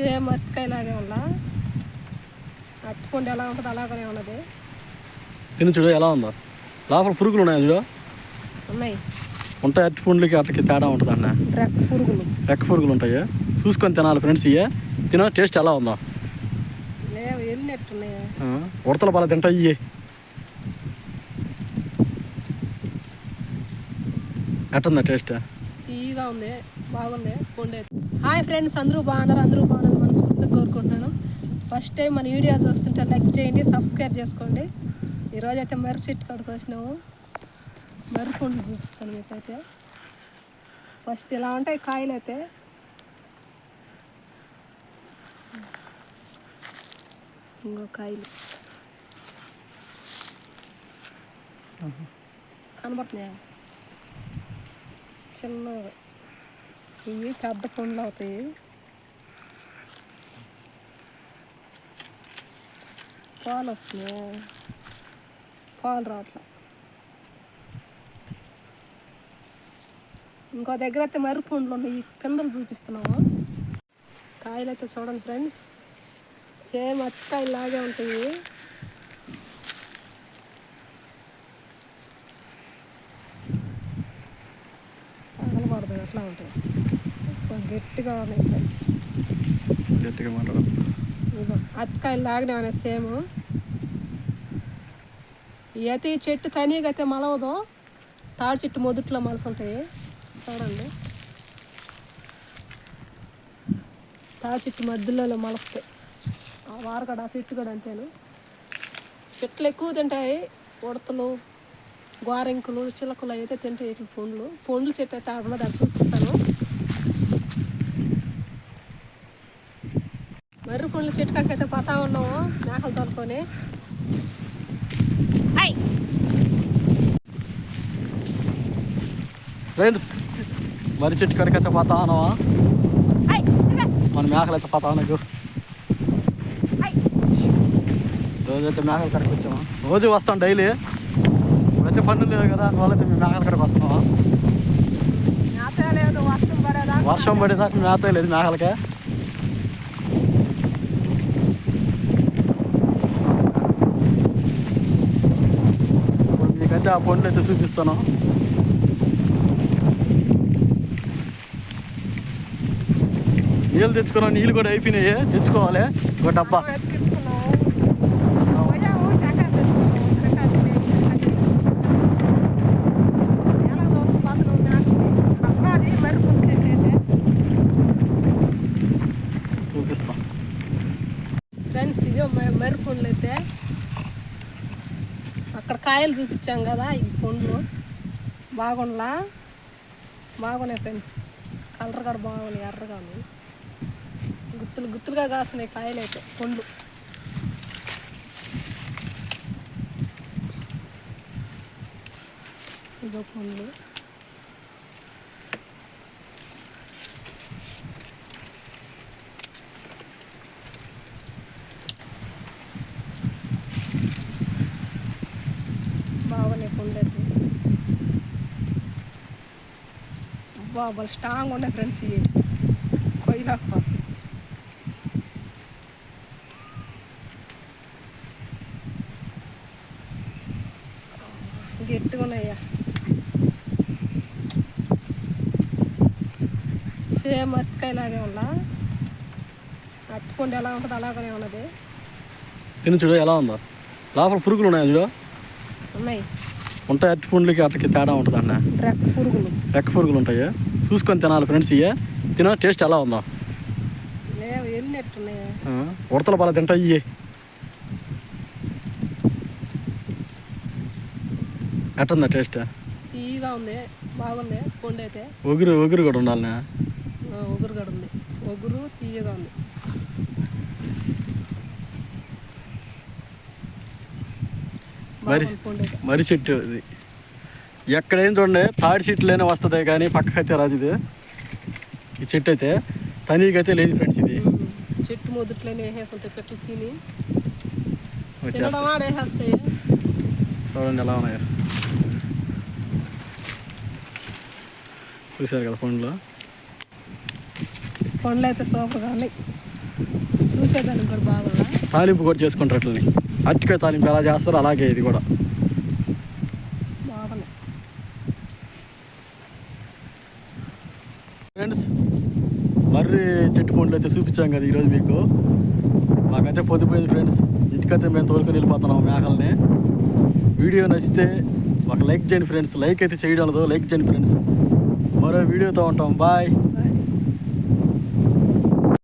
Same అరటికాయలాగే ఉందా అరటిపండు ఎలా ఉంటుంది అలాగనే ఉన్నది. తిని చూడు ఎలా ఉందో. లోపల పురుగులు ఉన్నాయి చూడు? ఉన్నాయి. ఉంటాయి అట్టి పండ్లకి అట్లకి తేడా ఉంటుంది అన్న? రెక్క పురుగులు. రెక్క పురుగులు ఉంటాయి. చూసుకొని తినాలి ఫ్రెండ్స్ ఇయ్యే. తిన టేస్ట్ ఎలా ఉందో? లేవు వెళ్ళినట్టున్నాయి ఆ, ఉడతల బాగా తింటాయి ఇయ్యి. ఎట్టుందా టేస్ట్? తీయగా ఉంది బాగుంది అయితే హాయ్ ఫ్రెండ్స్ అందరూ బాగున్నారు? అందరూ బాగున్నారు? మనస్ఫూర్తిగా కోరుకుంటున్నాను. ఫస్ట్ టైం మన వీడియో చూస్తుంటే లైక్ చేయండి సబ్స్క్రైబ్ చేసుకోండి. ఈరోజు అయితే మర్రి చెట్టు కాడికి వచ్చినాము. మర్రి పండు చూపిస్తాను మీకైతే. ఫస్ట్ ఇలా ఉంటాయి కాయలు అయితే. ఇంకో కాయలు. కనబడుతున్నాయా? చిన్న ఇవి పెద్ద పండ్లు అవుతాయి. పాలు వస్తున్నాయి? పాలు రావట్లే. ఇంకో దగ్గర అయితే మర్రి పండ్లు ఉన్నాయి. కిందలు చూపిస్తున్నాము కాయలు అయితే చూడండి ఫ్రెండ్స్. సేమ్ అట్టకాయలు లాగే ఉంటాయి. కొంచెం గట్టిగా ఉన్నాయి ఫ్రెండ్స్ గట్టిగా మాట్లాడు ఇదిగో అత్తకాయలు లాగానే ఉన్నాయి సేమ్. అయితే ఈ చెట్టు తనీగా అయితే మలవదు. తాడి చెట్టు మొదట్లో మలసి ఉంటాయి చూడండి. తాడి చెట్టు మధ్యలో మలస్తాయి. ఆ వారకడ ఆ చెట్టు కూడా అంతేను. చెట్లు ఎక్కువ తింటాయి ఉడతలు. గోరెంకులు చిలకలు అయితే ఇట్లా పండ్లు. పండ్లు చెట్టు అయితే ఆడ ఉన్నది అది చూపిస్తాను. మర్రి పండ్ల చెట్టు కాడికి అయితే పోతా ఉన్నాము మేకలు తోలుకొని. ఫ్రెండ్స్ మరి చెట్టు కడికైతే పోతా ఉన్నావా? మన మేకలు అయితే పోతా ఉన్నాకు రోజైతే మేకల కడికి వచ్చాము? రోజు వస్తాం డైలీ. ఇప్పుడైతే పనులు లేవు కదా అందువల్ల మేము మేకల కడికి లేదు వర్షం పడేదా వర్షం పడేదాకా మేత లేదు మేకలకే. ఇప్పుడు మీకైతే ఆ పండ్లు అయితే చూపిస్తాను నీళ్ళు తెచ్చుకున్నాం నీళ్ళు కూడా అయిపోయినాయి. తెచ్చుకోవాలి. ఒక డబ్బా ఎత్తుకెత్తుకున్నాము పోయాము టెంకాయలు తెచ్చుకున్నాము టెంకాయలు తినేసి ఎలా దొరుకుతుంది పాత్రలు మేకలు అబ్బాది మర్రి పండ్ల చెట్టు అయితే చూపిస్తాం ఫ్రెండ్స్ ఇదో మర్రి పండ్లు అయితే అక్కడ కాయలు చూపించాం కదా ఈ పండ్లు బాగుండలా? బాగున్నాయి ఫ్రెండ్స్. కలర్ కూడా బాగున్నాయి ఎర్రగా గుత్తులు గుత్తులుగా కాస్తున్నాయి కాయలు అయితే పండ్లు ఇదో పండ్లు బాగున్నాయి పండ్లు అయితే బాబు స్ట్రాంగ్ ఉన్నాయి ఫ్రెండ్స్ ఇవి. కొయ్యలాక గట్టిగా ఉన్నాయ్యా సేమ్ అరటికాయలాగే ఉందా అరటిపండు ఎలా ఉంటుంది అలాగనే ఉన్నది. తిని చూడు ఎలా ఉందో. లోపల పురుగులు ఉన్నాయి చూడు. ఉన్నాయి. ఉంటాయి. అట్టి పండ్లకి అట్లకి తేడా ఉంటుంది అన్న రెక్క పురుగులు. రెక్క పురుగులు ఉంటాయి? చూసుకొని తినాలి ఫ్రెండ్స్ ఇయ్యే. తిన టేస్ట్ ఎలా ఉందో? ఉడతల బాగా తింటాయి ఇయ్యి. ఎట్టుందా టేస్ట్? ఉంది బాగుంది పండు అయితే. ఒగురు ఒగురు కూడా ఉండాలి ఒగురు కూడా ఉంది. ఒగురు తీయగా ఉంది. మరి మర్రి చెట్టు ఇది ఎక్కడేం చూడండి తాడి చెట్లైనా వస్తుంది కానీ పక్కకైతే రాదు ఇది. ఈ చెట్టు అయితే. తనీకైతే లేదు ఫ్రెండ్స్ ఇది. చెట్టు మొదట్లోనే పెట్టలు తిని. చూడండి ఎలా ఉన్నాయో. చూశారు కదా పండ్లు? పండ్లు అయితే సూపర్గా ఉన్నాయి. చూసేదానికి కూడా బాగుందా తాలింపు కూడా చేసుకుంటారు అట్లని. అరటికాయ తాలింపు ఎలా చేస్తారో అలాగే ఇది కూడా. ఫ్రెండ్స్ మర్రి చెట్టు పండ్లు అయితే చూపించాం కదా ఈరోజు మీకు. మాకైతే పొద్దుపోయింది ఫ్రెండ్స్ ఇంటికైతే మేము తోలుకొని వెళ్ళిపోతున్నాం మేకల్ని వీడియో నచ్చితే ఒక లైక్ చేయండి ఫ్రెండ్స్ లైక్ అయితే చేయడం లేదు. లైక్ చేయండి ఫ్రెండ్స్ మరో వీడియోతో ఉంటాం. బాయ్